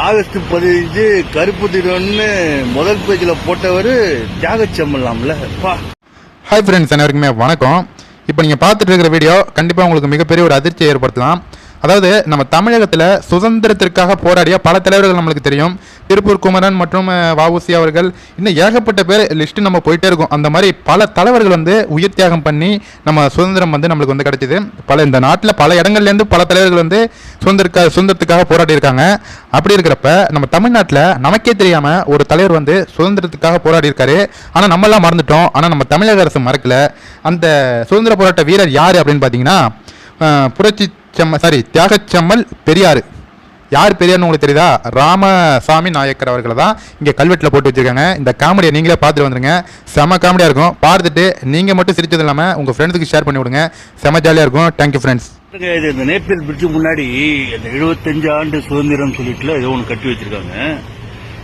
August பதினஞ்சு கருப்பு தினம்னு முதல் பேஜில் போட்டவர் தியாகச்சம்மல்லாம்ல பா. ஹாய் ஃப்ரெண்ட்ஸ் அனைவருக்குமே வணக்கம். இப்போ நீங்கள் பார்த்துட்டு இருக்கிற வீடியோ கண்டிப்பாக உங்களுக்கு மிகப்பெரிய ஒரு அதிர்ச்சியை ஏற்படுத்தலாம். அதாவது நம்ம தமிழகத்தில் சுதந்திரத்திற்காக போராடிய பல தலைவர்கள் நம்மளுக்கு தெரியும். திருப்பூர் குமரன் மற்றும் அஹ், அவர்கள் இன்னும் ஏகப்பட்ட பேர் லிஸ்ட்டு நம்ம போயிட்டே இருக்கோம். அந்த மாதிரி பல தலைவர்கள் வந்து உயிர் தியாகம் பண்ணி நம்ம சுதந்திரம் வந்து நம்மளுக்கு வந்து கிடைச்சிது. பல இந்த நாட்டில் பல இடங்கள்லேருந்து பல தலைவர்கள் வந்து சுதந்திரக்கா சுதந்திரத்துக்காக போராடி இருக்காங்க அப்படி இருக்கிறப்ப நம்ம தமிழ்நாட்டில் நமக்கே தெரியாமல் ஒரு தலைவர் வந்து சுதந்திரத்துக்காக போராடி இருக்காரு ஆனால் நம்மளாம் மறந்துட்டோம். ஆனால் நம்ம தமிழக அரசு மறக்கல. அந்த சுதந்திர போராட்ட வீரர் யார் அப்படின்னு பார்த்தீங்கன்னா புரட்சி செம்ம சாரி தியாகச்செம்மல் பெரியார். யார் பெரியார்னு உங்களுக்கு தெரியுதா? ராமசாமி நாயக்கர் அவர்களை தான் இங்கே கல்வெட்டில் போட்டு வச்சிருக்காங்க. இந்த காமெடியை நீங்களே பார்த்துட்டு வந்துருங்க. செம காமெடியாக இருக்கும். பார்த்துட்டு நீங்கள் மட்டும் சிரிச்சது இல்லாமல் உங்கள் ஃப்ரெண்ட்ஸுக்கு ஷேர் பண்ணி விடுங்க. செம ஜாலியாக இருக்கும். தேங்க்யூ ஃப்ரெண்ட்ஸ் இது? இந்த நேப்பியல் பிரிட்ஜு முன்னாடி இந்த 75 ஆண்டு சுதந்திரம் சொல்லிட்டுல ஏதோ ஒன்று கட்டி வச்சிருக்காங்க.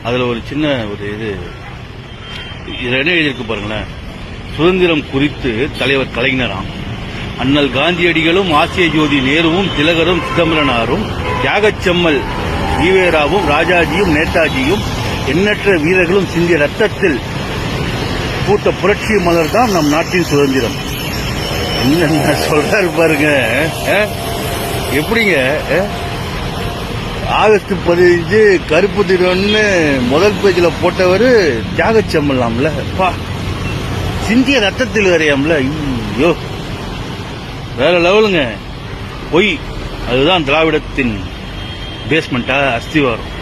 அதில் ஒரு சின்ன ஒரு இது. இதில் என்ன எழுதியிருக்கு பாருங்களேன். சுதந்திரம் குறித்து தலைவர் கலைஞராம். அண்ணல் காந்தியடிகளும் ஆசிய ஜோதி நேருவும் திலகரும் சிதம்பரனாரும் தியாகச்செம்மல் ஈவேராவும் ராஜாஜியும் நேதாஜியும் எண்ணற்ற வீரர்களும் சிந்திய ரத்தத்தில் பூத்த புரட்சி மலர் தான் நம் நாட்டின் சுதந்திரம். என்னென்ன சொல்றாரு பாருங்க எப்படிங்க ஆகஸ்ட் பதினஞ்சு கருப்பு தினம்னு முதல் பேஜில் போட்டவர் தியாகச்சம்மல்லாம்ல. பா சிந்திய ரத்தத்தில் வரையாம்ல ஐயோ வேற லெவலுங்க. பொய். அதுதான் திராவிடத்தின் பேஸ்மெண்ட்டாக அஸ்திவாரம்